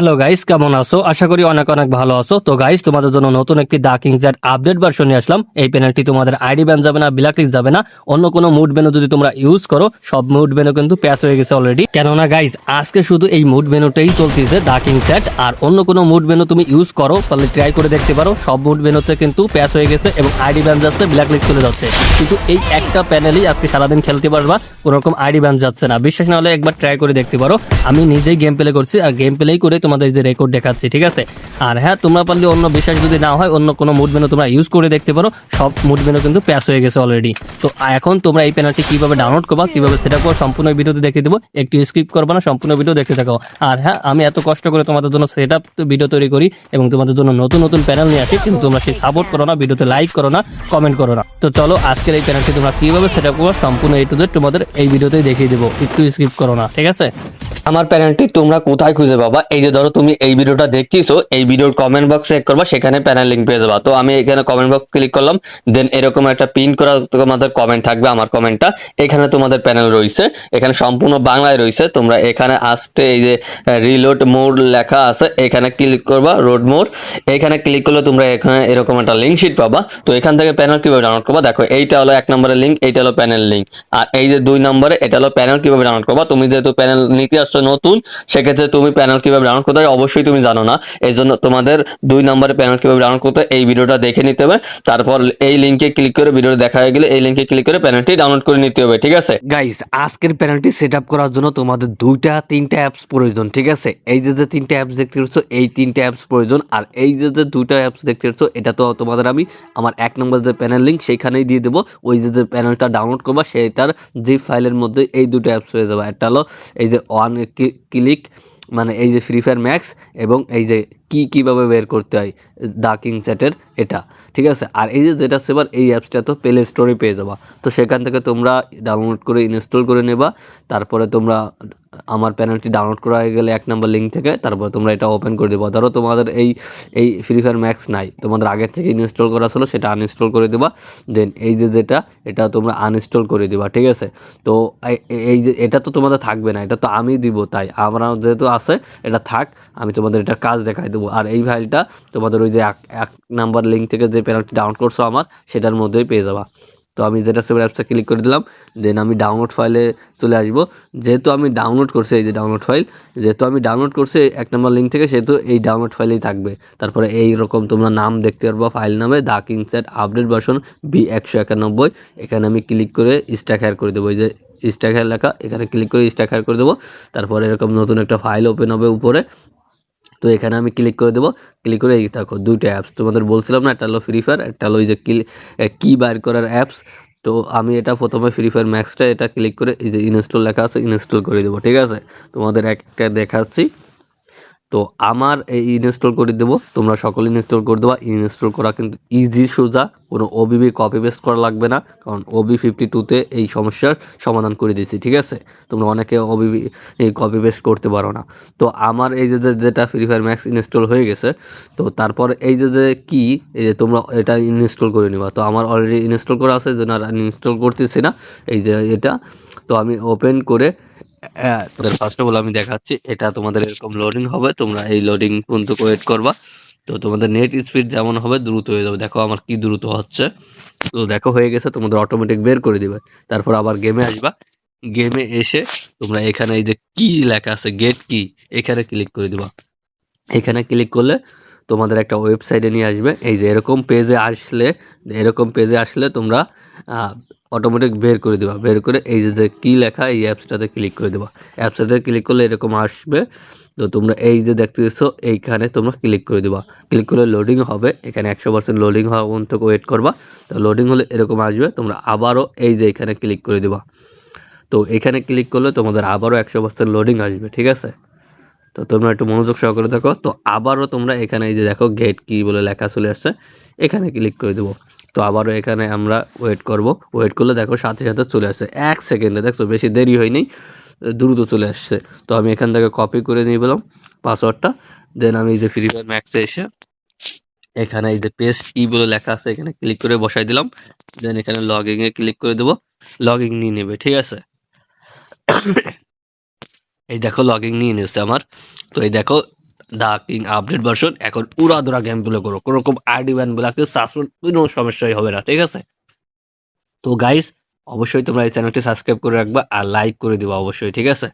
Hello guys কেমন আছো? আশা করি অনেক অনেক ভালো আছো। তো গাইস তোমাদের জন্য নতুন একটি দা কিংসের আপডেট ভার্সন নিয়ে আসলাম। এই প্যানেলটি তোমাদের আইডি ব্যান যাবে না ব্ল্যাকলিক যাবে না। অন্য কোনো মুড মেনু যদি তোমরা ইউজ করো, সব মুড মেনু কিন্তু প্যাচ হয়ে গেছে অলরেডি কেননা গাইস আজকে শুধু এই মুড মেনুটাই চলতেছে দা কিং সেট আর অন্য কোনো মুড মেনু তুমি ইউজ করো, তাহলে ট্রাই করে দেখতে পারো, সব মুড মেনুতে কিন্তু প্যাচ হয়ে গেছে এবং আইডি ব্যান যাচ্ছে ব্ল্যাকলিক চলে যাচ্ছে। কিন্তু এই একটা প্যানেলই আজকে সারাদিন খেলতে পারবা কোনো রকম আইডি ব্যান যাচ্ছে না। বিশ্বাস না হলে একবার ট্রাই করে দেখতে পারো। আমি নিজেই গেম প্লে করছি, আর গেম প্লেই করে তোমাদের যে রেকর্ড দেখাচ্ছি, ঠিক আছে? আর হ্যাঁ তোমরা পারলে অন্য বিশ্বাস যদি না হয়, অন্য কোনো মুড মেনু তোমরা ইউজ করে দেখতে পারো। সব মুড মেনু কিন্তু প্যাস হয়ে গেছে অলরেডি তো এখন তোমরা এই প্যানেলটি কীভাবে ডাউনলোড করবা, কীভাবে সেটা করো সম্পূর্ণ ভিডিওতে দেখে দেবো। একটু স্কিপ করবা না, সম্পূর্ণ ভিডিও দেখতে থাকো। আর হ্যাঁ আমি এত কষ্ট করে তোমাদের জন্য সেট আপ ভিডিও তৈরি করি এবং তোমাদের জন্য নতুন নতুন প্যানেল নিয়ে আসি, কিন্তু তোমরা সেই সাপোর্ট করো না ভিডিওতে লাইক করো না কমেন্ট করো না। তো চলো, আজকের এই প্যানেলটি তোমরা কীভাবে সেট আপ করব, সম্পূর্ণ এই টু তোমাদের এই ভিডিওতেই দেখিয়ে দেবো। একটু স্কিপ করো না, ঠিক আছে? আমার প্যানেলটি তোমরা কোথায় খুঁজে পাবা? এই যে ধরো তুমি এই ভিডিওটা দেখতেছো, এই ভিডিওর কমেন্ট বক্স চেক করবা, সেখানে প্যানেল লিঙ্ক পেয়ে যাবা। তো আমি এখানে কমেন্ট বক্স ক্লিক করলাম দেন এরকম একটা পিন করা তোমাদের কমেন্ট থাকবে আমার কমেন্টটা এখানে তোমাদের প্যানেল রয়েছে, এখানে সম্পূর্ণ বাংলায় রয়েছে। তোমরা এখানে আসতে এই যে রিলোড মোড লেখা আছে, এখানে ক্লিক করবা রোড মোড এখানে ক্লিক করলে তোমরা এখানে এরকম একটা লিঙ্ক শিট পাবা। তো এখান থেকে প্যানেল কীভাবে ডাউনলোড করবা? দেখো, এইটা হলো এক নম্বরের লিঙ্ক এইটা হলো প্যানেল লিঙ্ক আর এই যে দুই নম্বরে, এটা হলো প্যানেল কীভাবে ডাউনলোড করবা? তুমি যেহেতু প্যানেল নিতে আসছো নতুন, সেক্ষেত্রে তুমি প্যানেল কীভাবে ডাউনলোড করতে হয়, অবশ্যই তুমি জানো না। এই জন্য তোমাদের দুই নম্বরে প্যানেল কীভাবে ডাউনলোড করতে এই ভিডিওটা দেখে নিতে হবে। তারপর এই লিঙ্কে ক্লিক করে ভিডিওটা দেখা হয়ে গেলে এই লিঙ্কে ক্লিক করে প্যানেলটি ডাউনলোড করে নিতে হবে, ঠিক আছে? গাইস আজকের প্যানেলটি সেট করার জন্য তোমাদের দুইটা, তিনটা অ্যাপস প্রয়োজন, ঠিক আছে? এই যে যে তিনটা অ্যাপস দেখতে পাচ্ছ, এই তিনটা অ্যাপস প্রয়োজন। আর এই যে যে দুইটা অ্যাপস দেখতে পাচ্ছ, এটা তো তোমাদের আমি আমার এক নম্বর যে প্যানেল লিঙ্ক সেইখানেই দিয়ে দেবো। ওই যে যে প্যানেলটা ডাউনলোড করবা, সেটার জি ফাইলের মধ্যে এই দুটো অ্যাপস হয়ে যাবে। একটা হলো এই যে ওয়ান ক্লিক মানে এই যে ফ্রি ফায়ার ম্যাক্স এবং এই যে কি কীভাবে বের করতে হয়? দা কিং সেটের এটা, ঠিক আছে? আর এই যে যেটা সেবার, এই অ্যাপসটা তো প্লে স্টোরে পেয়ে যাবা। তো সেখান থেকে তোমরা ডাউনলোড করে ইনস্টল করে নেবা। তারপরে তোমরা আমার প্যানেলটি ডাউনলোড করা হয়ে গেলে এক নম্বর লিঙ্ক থেকে, তারপর তোমরা এটা ওপেন করে দেবা। ধরো তোমাদের এই এই ফ্রি ফায়ার ম্যাক্স নাই। তোমাদের আগের থেকে ইনস্টল করা ছিল, সেটা আনইনস্টল করে দেবা। দেন এই যে যেটা, এটা তোমরা আনইনস্টল করে দিবা, ঠিক আছে? তো এই- এই যে, এটা তো তোমাদের থাকবে না, এটা তো আমি দিব, তাই। আমরা যেহেতু আছে, এটা থাক, আমি তোমাদের এটা কাজ দেখাই দেবো। আর এই ফাইলটা তোমাদের ওই যে এক এক নাম্বার লিঙ্ক থেকে যে প্যানেলটি ডাউনলোড করছ আমার, সেটার মধ্যেই পেয়ে যাবা। তো আমি যেটা সেভেন অ্যাপসে ক্লিক করে দিলাম দেন আমি ডাউনলোড ফাইলে চলে আসব। যেহেতু আমি ডাউনলোড করছি এই যে ডাউনলোড ফাইল যেহেতু আমি ডাউনলোড করছি এক নম্বর লিঙ্ক থেকে, সেহেতু এই ডাউনলোড ফাইলেই থাকবে। তারপরে এই রকম তোমরা নাম দেখতে পারবা ফাইল নামে দা কিংসেট আপডেট ভার্সন বি একশো একানব্বই। এখানে আমি ক্লিক করে স্ট্যাক হায়ার করে দেবো। এই যে স্ট্যাক হায়ার লেখা, এখানে ক্লিক করে স্ট্যাক হায়ার করে দেবো। তারপরে এরকম নতুন একটা ফাইল ওপেন হবে উপরে। তো এখানে আমি ক্লিক করে দেবো। ক্লিক করে এই থাকো দুইটা অ্যাপস তোমাদের বলছিলাম না, একটা হলো ফ্রি ফায়ার একটা হলো ওই যে কি বার করার অ্যাপস তো আমি এটা প্রথমে ফ্রি ফায়ার ম্যাক্সটা এটা ক্লিক করে এই যে ইনস্টল লেখা আছে ইনস্টল করে দেবো। ঠিক আছে? তোমাদের একটা দেখাচ্ছি। তো আমার এই ইনস্টল করে দেবো। তোমরা সকলে ইনস্টল করে দেবা। ইনস্টল করা কিন্তু ইজি সোজা। কোনো ওবিবি কপি পেস্ট করা লাগবে না। কারণ ওবি ফিফটি টুতে এই সমস্যার সমাধান করে দিয়েছি, ঠিক আছে? তোমরা অনেকে ওবিবি কপি পেস্ট করতে পারো না। তো আমার এই যে, যে- যেটা ফ্রি ফায়ার ম্যাক্স ইনস্টল হয়ে গেছে, তো তারপর এই যে যে, কি, এই যে, তোমরা এটা ইনস্টল করে নিবা। তো আমার অলরেডি ইনস্টল করা আছে, যেন আর ইনস্টল করতেছি না। এই যে, এটা, তো আমি ওপেন করে হ্যাঁ ফার্স্ট অফ অল আমি দেখাচ্ছি, এটা তোমাদের এরকম লোডিং হবে, তোমরা এই লোডিং পর্যন্ত ওয়েট করবা। তো তোমাদের নেট স্পিড যেমন হবে, দ্রুত হয়ে যাবে। দেখো আমার কি দ্রুত হচ্ছে। তো দেখো হয়ে গেছে, তোমাদের অটোমেটিক বের করে দিবে। তারপর আবার গেমে আসবা। গেমে এসে তোমরা এখানে এই যে কি লেখা আছে গেট কি এখানে ক্লিক করে দিবা। এখানে ক্লিক করলে তোমাদের একটা ওয়েবসাইটে নিয়ে আসবে। এই যে এরকম পেজে আসলে, এরকম পেজে আসলে তোমরা অটোমেটিক বের করে দেবা। বের করে এই যে যে কী লেখা, এই অ্যাপসটাতে ক্লিক করে দেবা। অ্যাপসটাতে ক্লিক করলে এরকম আসবে। তো তোমরা এই যে দেখতে পাচ্ছ এইখানে তোমরা ক্লিক করে দেবা। ক্লিক করলে লোডিং হবে। এখানে একশো পার্সেন্ট লোডিং হওয়া পর্যন্ত ওয়েট করবা। তো লোডিং হলে এরকম আসবে। তোমরা আবারও এই যে এখানে ক্লিক করে দেবা। তো এখানে ক্লিক করলে তোমাদের আবারও একশো পার্সেন্ট লোডিং আসবে, ঠিক আছে? তো তোমরা একটু মনোযোগ সহকারে দেখো। তো আবারও তোমরা এখানে এই যে দেখো গেট কি বলে লেখা চলে আসছে। এখানে ক্লিক করে দেবো। তো আবারও এখানে আমরা ওয়েট করব। ওয়েট করলে দেখো সাথে সাথে চলে আসছে এক সেকেন্ডে দেখছ, বেশি দেরি হয়নি, দ্রুত চলে আসছে। তো আমি এখান থেকে কপি করে নিয়ে পেলাম পাসওয়ার্ডটা দেন আমি যে ফ্রি ফায়ার ম্যাক্সে এসে এখানে এই যে পেস্ট কি বলে লেখা আছে, এখানে ক্লিক করে বসাই দিলাম। দেন এখানে লগইং এ ক্লিক করে দেবো। লগইং নিয়ে নেবে, ঠিক আছে? এই দেখো লগইং নিয়ে নিচ্ছে আমার। তো এই দেখো দা কিং আপডেট ভার্সন এখন উড়াদুরা গেমগুলো করো। কোনো রকম আইডি ব্যান গুলাকে সাসপেন্ড কোনো সমস্যাই হবে না, ঠিক আছে? তো গাইস অবশ্যই তোমরা এই চ্যানেলটি সাবস্ক্রাইব করে রাখবা আর লাইক করে দিবা অবশ্যই, ঠিক আছে?